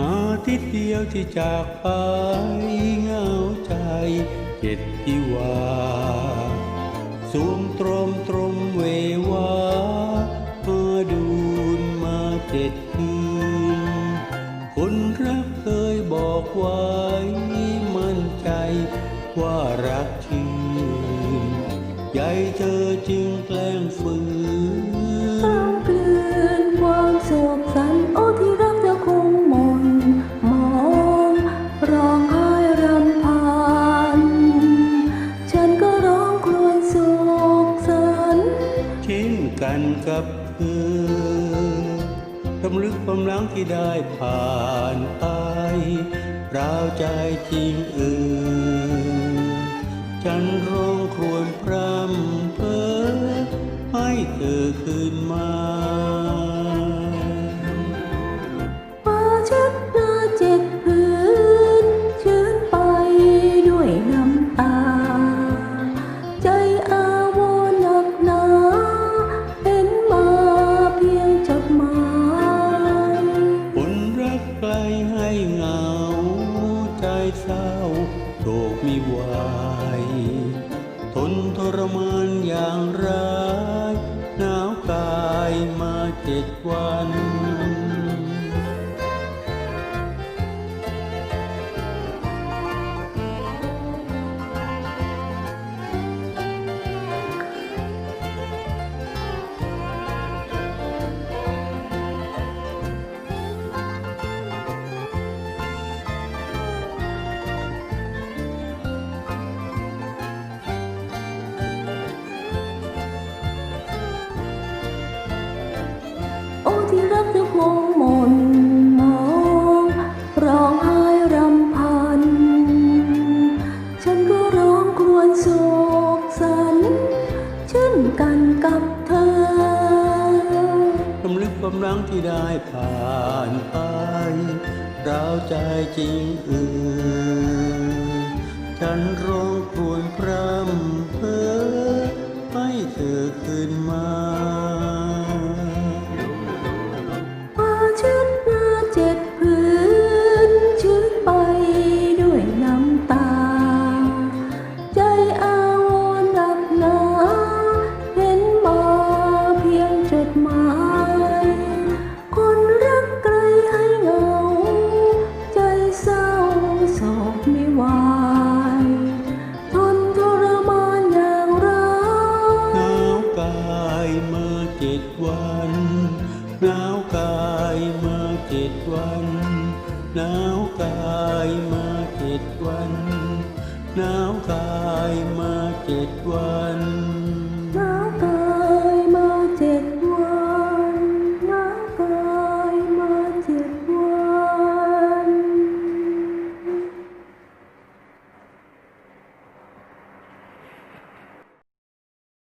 อาทิตย์เดียวที่จากไปเหงาใจเจ็ดที่ว่า สูงตรมตรม เจ็ดคืนคนรักเคยบอกไว้มั่นใจว่ารักชื่นใจเธอจึงแกล้งฝืนกลางเกลือนความโศกสันโอ้ที่รักจะคงหมนมองร้องไห้รำพัน ฉันก็ร้องครวญโศกสัน เช่นกันกับเธอ รำลึกความหลังที่ได้ผ่านไปราวใจจริงเออฉันร้องครวญพรำเพ้อให้เธอคืนมา เหงาใจเศร้าโศกมีวายทนทรมานอย่างร้ายหนาวกายมาเจ็ดวัน ความรังที่ได้ผ่านไปราวใจจริงเออฉันร้องครวญพรำเพ้อให้เธอคืนมา วายทนทรมานอย่างไรหนาวกายมาเจ็ดวันหนาวกายมาเจ็ดวันหนาวกายมาเจ็ดวันหนาวกายมาเจ็ดวัน